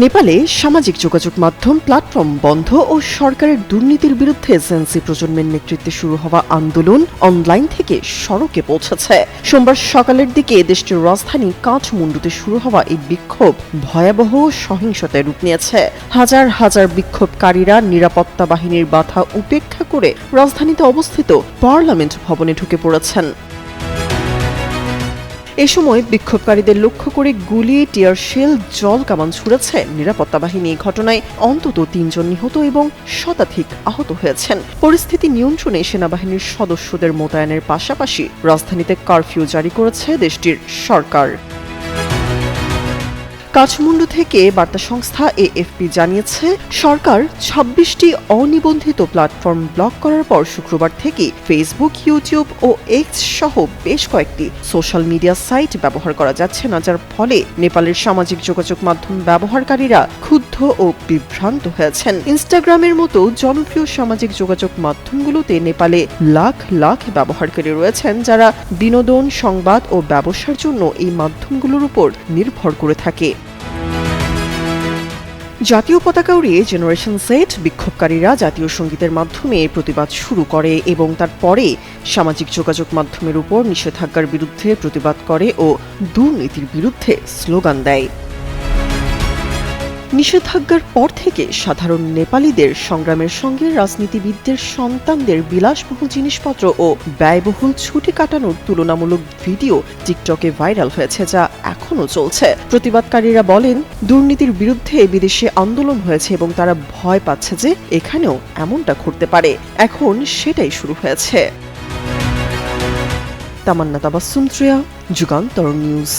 নেপালে সামাজিক যোগাযোগ মাধ্যম প্ল্যাটফর্ম বন্ধ ও সরকারের দুর্নীতির বিরুদ্ধে জেন্সি প্রজন্মের নেতৃত্বে শুরু হওয়া আন্দোলন অনলাইন থেকে সড়কে পৌঁছেছে। সোমবার সকালের দিকে দেশটির রাজধানী কাঠমুন্ডুতে শুরু হওয়া এই বিক্ষোভ ভয়াবহ সহিংসতায় রূপ নিয়েছে। হাজার হাজার বিক্ষোভকারীরা নিরাপত্তা বাহিনীর বাধা উপেক্ষা করে রাজধানীতে অবস্থিত পার্লামেন্ট ভবনে ঢুকে পড়েছেন। এ সময় বিক্ষোভকারীদের লক্ষ্য করে গুলি টিয়ার শেল জল কামান ছুড়েছে। নিরাপত্তা বাহিনী ঘটনায় অন্তত তিনজন নিহত এবং শতাধিক আহত হয়েছেন। পরিস্থিতি নিয়ন্ত্রণে সেনাবাহিনীর সদস্যদের মোতায়েনের পাশাপাশি রাজধানীতে কারফিউ জারি করেছে দেশটির সরকার। কাঠমান্ডু থেকে বার্তা সংস্থা এএফপি জানিয়েছে, সরকার ছাব্বিশটি অনিবন্ধিত প্ল্যাটফর্ম ব্লক করার পর শুক্রবার থেকে ফেসবুক ইউটিউব ও এক্স সহ বেশ কয়েকটি সোশ্যাল মিডিয়া সাইট ব্যবহার করা যাচ্ছে না, যার ফলে নেপালের সামাজিক যোগাযোগ মাধ্যম ব্যবহারকারীরা ক্ষুব্ধ ও বিভ্রান্ত হয়েছেন। ইনস্টাগ্রামের মতো জনপ্রিয় সামাজিক যোগাযোগ মাধ্যমগুলোতে নেপালে লাখ লাখ ব্যবহারকারী রয়েছেন, যারা বিনোদন, সংবাদ ও ব্যবসার জন্য এই মাধ্যমগুলোর উপর নির্ভর করে থাকে। জাতীয় পতাকা উড়িয়ে জেনারেশন সেট বিক্ষোভকারীরা জাতীয় সঙ্গীতের মাধ্যমে প্রতিবাদ শুরু করে এবং তারপরে সামাজিক যোগাযোগ মাধ্যমের উপর নিষেধাজ্ঞার বিরুদ্ধে প্রতিবাদ করে ও দুর্নীতির বিরুদ্ধে স্লোগান দেয়। নিষেধাজ্ঞার পর থেকে সাধারণ নেপালিদের সংগ্রামের সঙ্গে রাজনীতিবিদদের সন্তানদের বিলাসবহুল জিনিসপত্র ও ব্যয়বহুল ছুটি কাটানোর তুলনামূলক ভিডিও টিকটকে ভাইরাল হয়েছে, যা এখনও চলছে। প্রতিবাদকারীরা বলেন, দুর্নীতির বিরুদ্ধে বিদেশে আন্দোলন হয়েছে এবং তারা ভয় পাচ্ছে যে এখানেও এমনটা ঘটতে পারে। এখন সেটাই শুরু হয়েছে। তামান্না তাবাসুম ত্রিয়া যুগান্তর নিউজ।